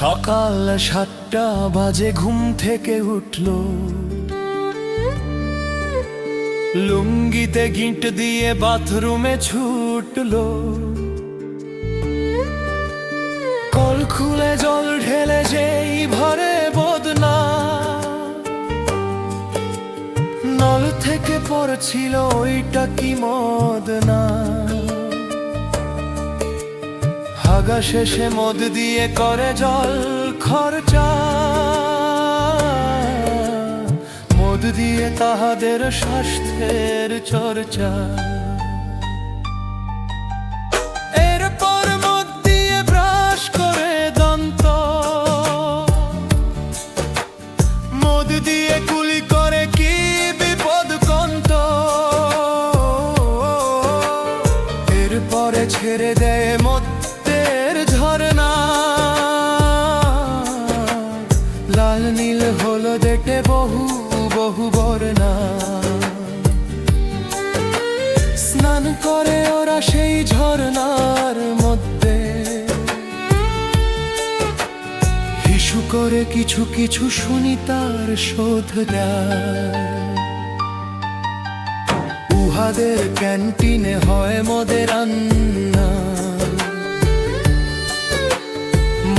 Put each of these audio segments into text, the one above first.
সকাল সাতটা বাজে ঘুম থেকে উঠল। লুঙ্গিতে গিঁট দিয়ে বাথরুমে ছুটলো। কল খুলে জল ঢেলে যেই ভরে বদনা। নল থেকে পড়ছিল ওইটা কি মদ হাগা শেষে মদ দিয়ে করে জল খরচা। মদ দিয়ে তাহাদের স্বাস্থ্যের চর্চা। বহু বর্ণা স্নান করে ওরা সেই ঝরনার মধ্যে। হিসু করে কিছু কিছু শুনি তার শোধ উহাদের ক্যান্টিনে হয় মদের রান্না।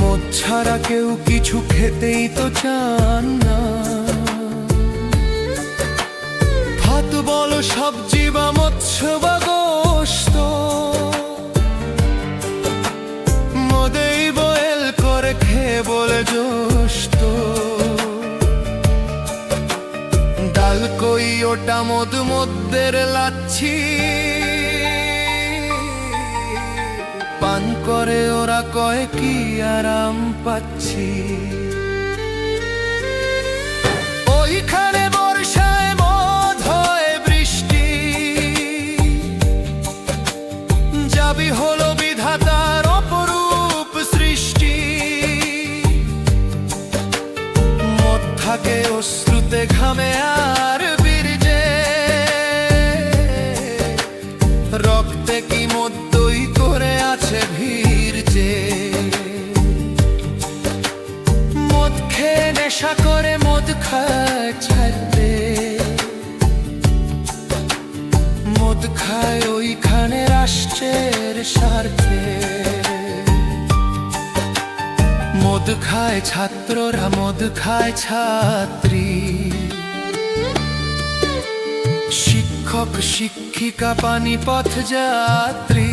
মদ ছাড়া কেউ কিছু খেতেই তো চান না। ভাত বলো সবজি বা মৎস্য বা গোস্ত। মদেই বয়েল করে খেয়ে বলে জোস্ত। ডাল কই ওটা মধু মধ্যের লাচ্ছি। পান করে ওরা কয় কি আরাম পাচ্ছি। থাকে অশ্রুতে ঘামে আর বীর্যে রক্তে কি মদ্যই করে আছে ভিড় যে মদ খেয়ে নেশা করে, মদ খায় ছাড়তে মদ খায় ওইখানে রাষ্ট্রের স্বার্থে খায় ছাত্ররা, মদ খায় ছাত্রী। শিক্ষক, শিক্ষিকা পানি পথ যাত্রী।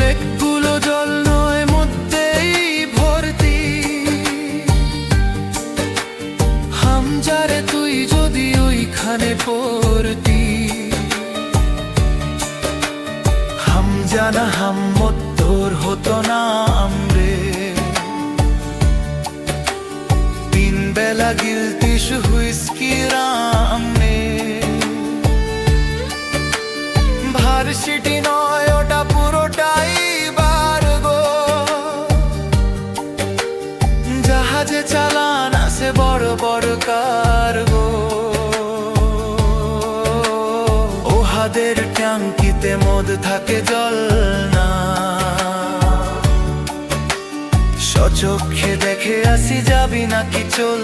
লেকগুলো জল নয়, মধ্যেই ভর্তি। হামজারে তুই যদি ওইখানে পড়তি। হামজানা হাম্মত তোর হতো না আমরে। তিন বেলা গিলতিস হুইস্কি রামনে। ভার্সিটি নয়, ওটা পুরোটাই বারগো জাহাজে চালান আছে বড় বড় কারগো। ওহাদের ট্যাঙ্কিতে মদ থাকে জল সচক্ষে দেখে আসি যাবি নাকি চল